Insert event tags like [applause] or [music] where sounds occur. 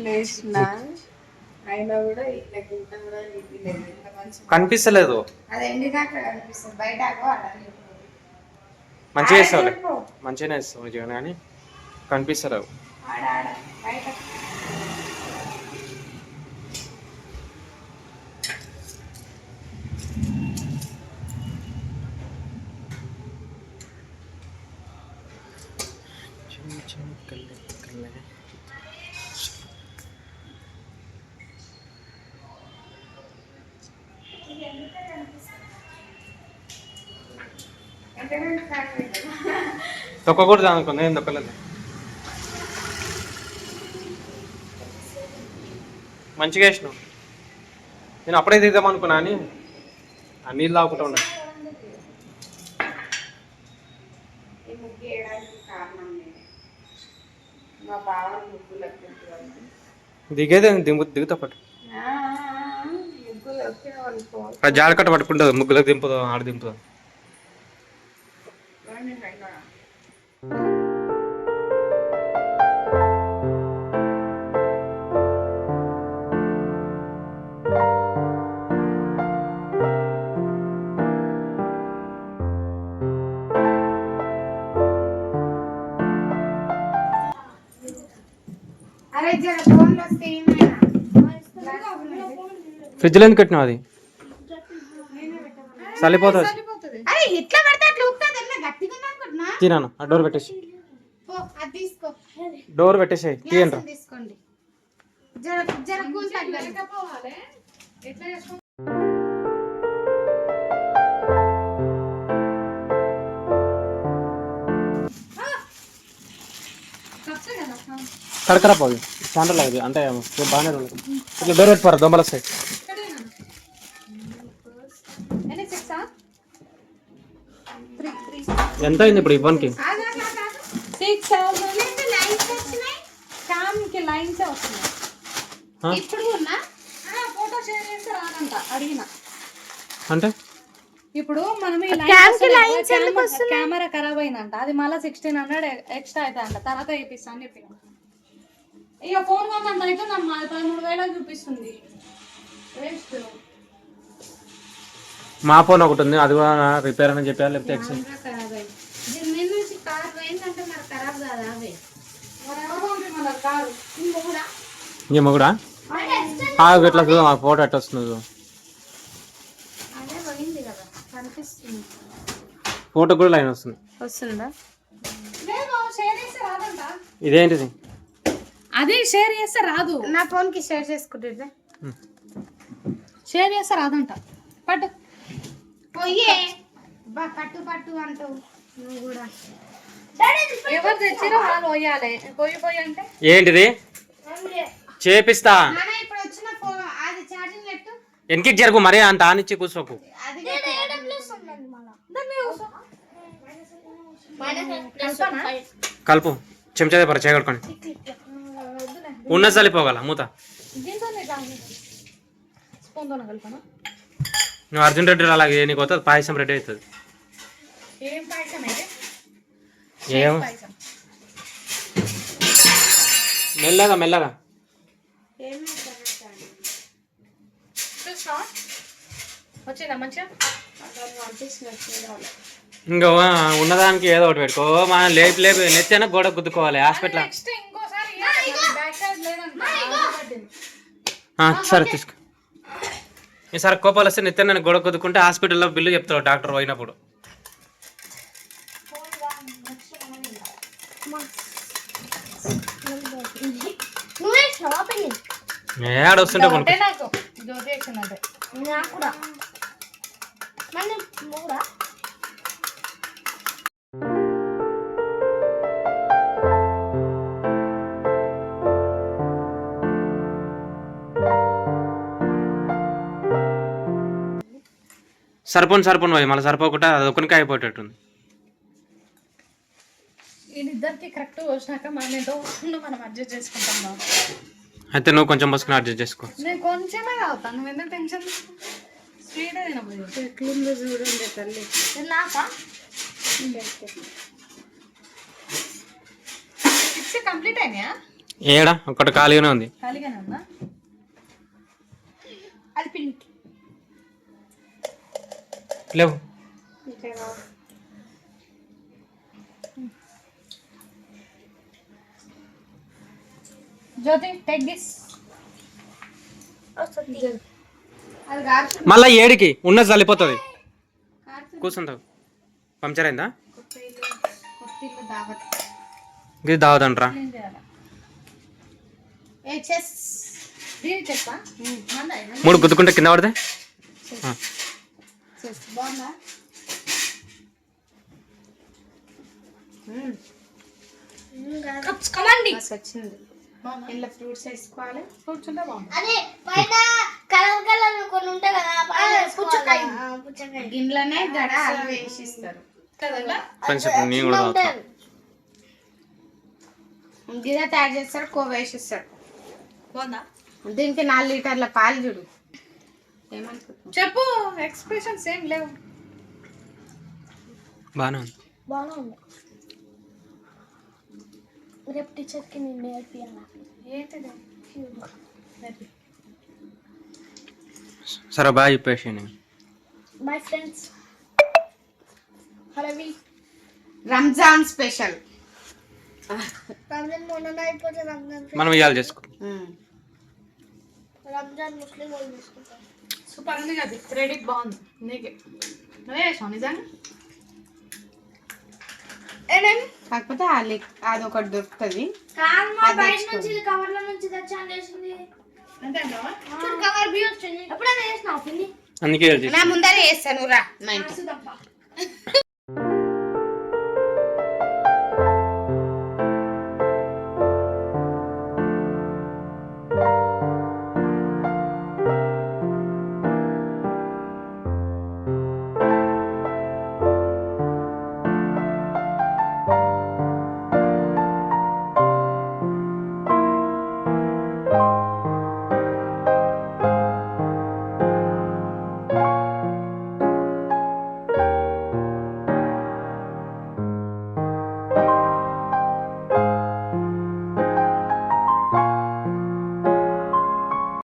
లేచిన అయినా కూడా ఇట్లా గింత కూడా నింపలేదు ఇంత మంచి [laughs] కనిపిస్తలేదు. అది ఎండినాక కనిపిస్తుంది? బయట ఆగో ఆడ నింపు. మంచిగా నింపు. మంచిగానే వేస్తావు నిజంగా కానీ కనిపిస్తలేవు ఆడ ఆడ. బయట. ఎంతకంటే కాకపోయిందా? తొక్కకూడదు అనుకుంది ఏం తొక్కలేదు మంచిగా వేసినావు. నేను అప్పుడే తీద్దాం అనుకున్నా అని ఆ నీళ్ళు తాగుకుంటా ఉన్నా. ఈ ముగ్గు వేయడానికి కారణం నేనే మా బావ ముగ్గులకు తింటున్నాను దిగేదే దిగు దిగుతా పట్టు జాడకట్ట పట్టుకుంటుంది ముగ్గులకు దింపుదా ఆడ దింపుదా. ఏమైనా ఫ్రిడ్జ్లో ఎందుకు కట్టినావు అది చల్లిపోతుంది అనుకుంటున్నా. తినాను. ఆ డోర్ పెట్టేసి. పో, అది తీసుకో. డోర్ పెట్టేసాయి తీయండి కడకరా పోయి. చాండల్ అది అంటే బాగానే ఇట్లా డోర్ పెట్టుకోరు దొంగల సైడ్ ఎంత అయింది ఇప్పుడు ఇవ్వనికి అంటే? ఇప్పుడు మనం ఈ కెమెరా ఖరాబ్ అయిందంట అది మళ్ళీ సిక్స్టీన్ హండ్రెడ్ ఎక్స్ట్రా అవుతాయంట తర్వాత ఇప్పిస్తా అని చెప్పిన. ఇక ఫోన్ కొంత అయితే నన్ను అది పదమూడు వేలకు చూపిస్తుంది. వేస్ట్ మా ఫోన్ ఒకటి ఉంది అది కూడా రిపేర్ అని చెప్పారు లేకపోతే ఎక్స్చేంజ్ మీద నుంచి కార్ పోయిందంటే మరి ఖరాబ్ కాదా అవి ఆగు ఎట్లా చూద్దాం ఆ ఫోటో ఎట్లా వస్తుంది ఫోటో కూడా లైన్ వస్తుంది. వస్తుందా? ఇదేంటిది? అది షేర్ చేస్తే రాదు. నా ఫోన్కి షేర్ చేసుకుంటుందా షేర్ చేస్తే రాదంట. పట్టు. పొయ్యే బా పట్టు పట్టు అంటావు నువ్వు కూడా. ఎవరు తెచ్చిరో వాళ్ళు పోయాలి. పోయి పోయి అంటే? ఏంటిది? చేపిస్తా. నాన్న ఇప్పుడు వచ్చిన ఫోన్ అది ఛార్జింగ్ పెట్టు. వెనక్కి జరుగు మరీ అంత ఆనిచ్చి కూర్చోకు. అది కలుపు. చెంచా పర చేయగలుగుని ఉన్న చల్లిపోగల మూత నువ్వు అర్జున్ రెడ్డి అలాగే నీకు వస్తుంది పాయసం రెడీ అవుతుంది ఏం మెల్లగా మెల్లగా ఇంకా ఉన్నదానికి ఏదో ఒకటి పెట్టుకో. మనం లేపి లేపి నెత్తైనా గోడ గుద్దుకోవాలి హాస్పిటల్. సరే తీసుకో. ఈసారి కోపాలు వస్తే నెత్తైనా గోడ గుద్దుకుంటే హాస్పిటల్లో బిల్లు చెప్తాడు డాక్టర్ పోయినప్పుడు. ఏడ వస్తుంటే కొనుక్కో. నాకు. కూడా? సరిపోను సరిపోను పోయి మళ్ళీ సరిపోకుండా అది ఒకనికే అయిపోయేటట్టుంది వీళ్ళిద్దరికి కరెక్ట్ వచ్చినాక మనం అడ్జస్ట్ చేసుకుంటాం బాబు. అయితే నువ్వు కొంచెం పోసుకుని అడ్జస్ట్ చేసుకో. నేను కొంచెమే తాగుతాను నువ్వు ఎందుకు టెన్షన్ స్వీట్ ఎట్లుందో చూడండి తల్లి. నాకా సిక్స్ కంప్లీట్ అయినాయా? ఏడా? ఒకటి ఖాళీగానే ఉంది. ఖాళీగానే ఉందా? అది పిండి. లేవు. జ్యోతి టేక్ దిస్ మళ్ళీ ఏడికి ఉన్నది చల్లిపోతుంది. కూర్చుంటావు. పంచర్ అయిందా ఇది దావదంట్రా మూడు గుద్దుకుంటే కింద పడితే. చెస్ బాగుందా వచ్చింది ఇంట్లో ఫ్రూట్స్ వేసుకోవాలి కూర్చుంటే బాగుంది అదే పైన కలర్ కలర్ కొన్ని ఉంటాయి కదా పుచ్చకాయ. పుచ్చకాయ. గిన్నెలోనే గడ వేసిస్తారు. గిన్నె తయారు చేస్తారు కోవ వేసిస్తారు. బాగుందా? దీనికి నాలుగు లీటర్ల పాలు చూడు. చెప్పు ఎక్స్ప్రెషన్స్ ఏం లేవు. బాగానే ఉంది. బాగానే ఉంది. రేపు టీచర్కి నేను నేర్పియాలా ఏంటిది? సరే బాగా చెప్పేసి మై ఫ్రెండ్స్. హరవి రంజాన్ స్పెషల్. రంజాన్ మొన్న అయిపోతే రంజాన్ మనం ఇవాళ చేసుకో రంజాన్ ముస్లిం వాళ్ళు చేసుకుంటారు. సూపర్ ఉంది కదా క్రెడిట్ బాగుంది. నీకే. నువ్వే వేసావు నిజంగా కాకపోతే దొరుకుతుంది. అది చేసినావు పిన్ని అందుకే నా ముందరే వేస్తాను రా మా [laughs]